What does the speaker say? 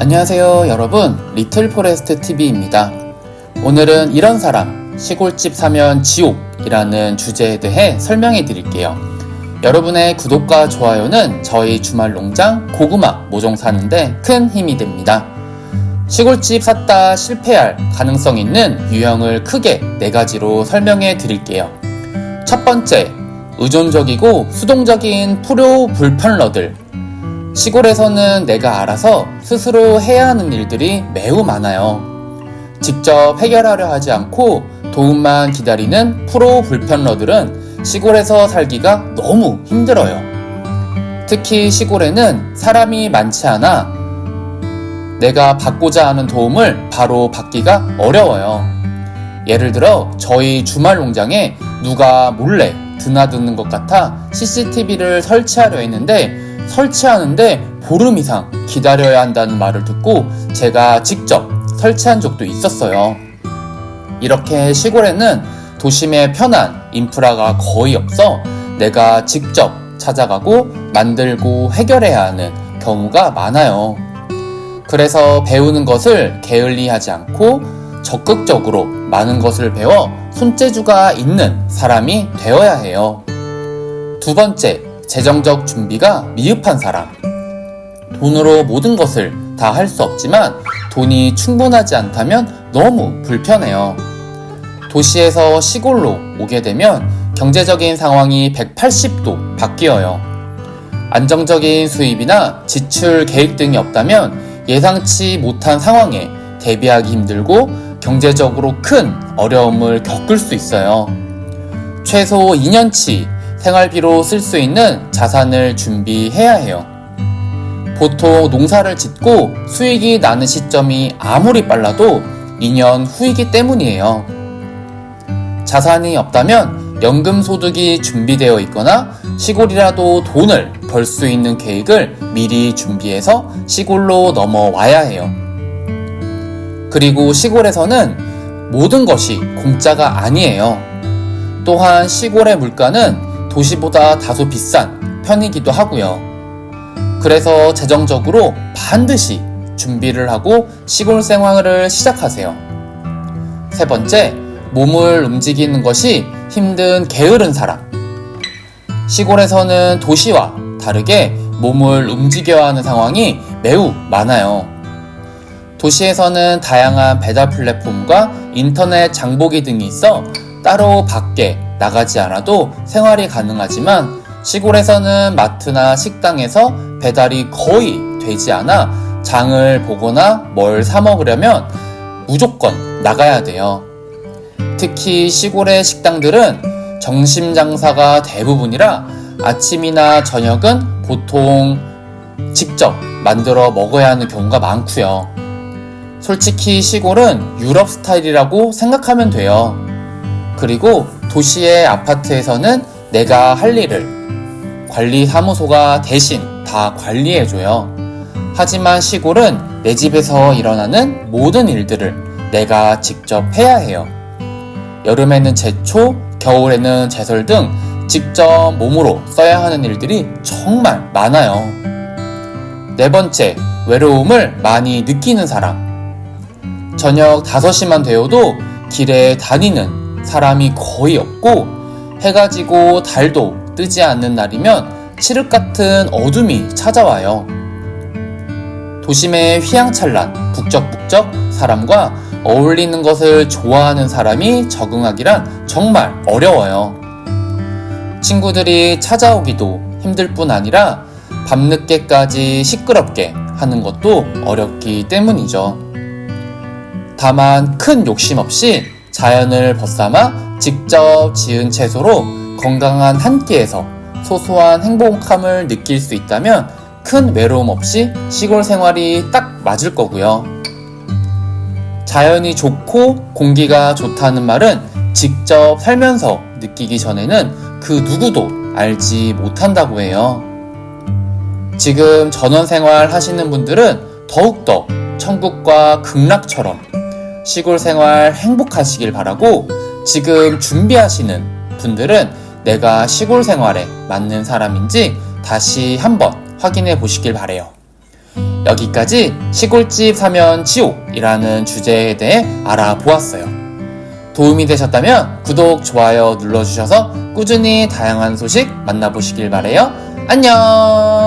안녕하세요 여러분. 리틀 포레스트 TV입니다. 오늘은 이런 사람 시골집 사면 지옥이라는 주제에 대해 설명해 드릴게요. 여러분의 구독과 좋아요는 저희 주말 농장 고구마 모종 사는데 큰 힘이 됩니다. 시골집 샀다 실패할 가능성 있는 유형을 크게 네 가지로 설명해 드릴게요. 첫 번째 의존적이고 수동적인 프로 불편러들 시골에서는 내가 알아서 스스로 해야 하는 일들이 매우 많아요. 직접 해결하려 하지 않고 도움만 기다리는 프로 불편러들은 시골에서 살기가 너무 힘들어요. 특히 시골에는 사람이 많지 않아 내가 받고자 하는 도움을 바로 받기가 어려워요. 예를 들어 저희 주말 농장에 누가 몰래 드나드는 것 같아 CCTV를 설치하려 했는데 설치하는데 보름 이상 기다려야 한다는 말을 듣고 제가 직접 설치한 적도 있었어요. 이렇게 시골에는 도심의 편한 인프라가 거의 없어 내가 직접 찾아가고 만들고 해결해야 하는 경우가 많아요. 그래서 배우는 것을 게을리하지 않고 적극적으로 많은 것을 배워 손재주가 있는 사람이 되어야 해요. 두 번째, 재정적 준비가 미흡한 사람. 돈으로 모든 것을 다 할 수 없지만 돈이 충분하지 않다면 너무 불편해요. 도시에서 시골로 오게 되면 경제적인 상황이 180도 바뀌어요. 안정적인 수입이나 지출 계획 등이 없다면 예상치 못한 상황에 대비하기 힘들고 경제적으로 큰 어려움을 겪을 수 있어요. 최소 2년치 생활비로 쓸 수 있는 자산을 준비해야 해요. 보통 농사를 짓고 수익이 나는 시점이 아무리 빨라도 2년 후이기 때문이에요. 자산이 없다면 연금 소득이 준비되어 있거나 시골이라도 돈을 벌 수 있는 계획을 미리 준비해서 시골로 넘어와야 해요. 그리고 시골에서는 모든 것이 공짜가 아니에요. 또한 시골의 물가는 도시보다 다소 비싼 편이기도 하고요. 그래서 재정적으로 반드시 준비를 하고 시골 생활을 시작하세요. 세 번째, 몸을 움직이는 것이 힘든 게으른 사람. 시골에서는 도시와 다르게 몸을 움직여야 하는 상황이 매우 많아요. 도시에서는 다양한 배달 플랫폼과 인터넷 장보기 등이 있어 따로 밖에 나가지 않아도 생활이 가능하지만 시골에서는 마트나 식당에서 배달이 거의 되지 않아 장을 보거나 뭘 사 먹으려면 무조건 나가야 돼요. 특히 시골의 식당들은 점심 장사가 대부분이라 아침이나 저녁은 보통 직접 만들어 먹어야 하는 경우가 많고요. 솔직히 시골은 유럽 스타일이라고 생각하면 돼요. 그리고 도시의 아파트에서는 내가 할 일을 관리사무소가 대신 다 관리해줘요. 하지만 시골은 내 집에서 일어나는 모든 일들을 내가 직접 해야 해요. 여름에는 제초, 겨울에는 제설 등 직접 몸으로 써야 하는 일들이 정말 많아요. 네 번째, 외로움을 많이 느끼는 사람. 저녁 5시만 되어도 길에 다니는 사람이 거의 없고 해가 지고 달도 뜨지 않는 날이면 칠흑 같은 어둠이 찾아와요. 도심의 휘황찬란, 북적북적 사람과 어울리는 것을 좋아하는 사람이 적응하기란 정말 어려워요. 친구들이 찾아오기도 힘들 뿐 아니라 밤늦게까지 시끄럽게 하는 것도 어렵기 때문이죠. 다만 큰 욕심 없이 자연을 벗삼아 직접 지은 채소로 건강한 한 끼에서 소소한 행복함을 느낄 수 있다면 큰 외로움 없이 시골 생활이 딱 맞을 거고요. 자연이 좋고 공기가 좋다는 말은 직접 살면서 느끼기 전에는 그 누구도 알지 못한다고 해요. 지금 전원 생활 하시는 분들은 더욱더 천국과 극락처럼 시골 생활 행복하시길 바라고 지금 준비하시는 분들은 내가 시골 생활에 맞는 사람인지 다시 한번 확인해 보시길 바래요. 여기까지 시골집 사면 지옥이라는 주제에 대해 알아보았어요. 도움이 되셨다면 구독, 좋아요 눌러주셔서 꾸준히 다양한 소식 만나보시길 바래요. 안녕!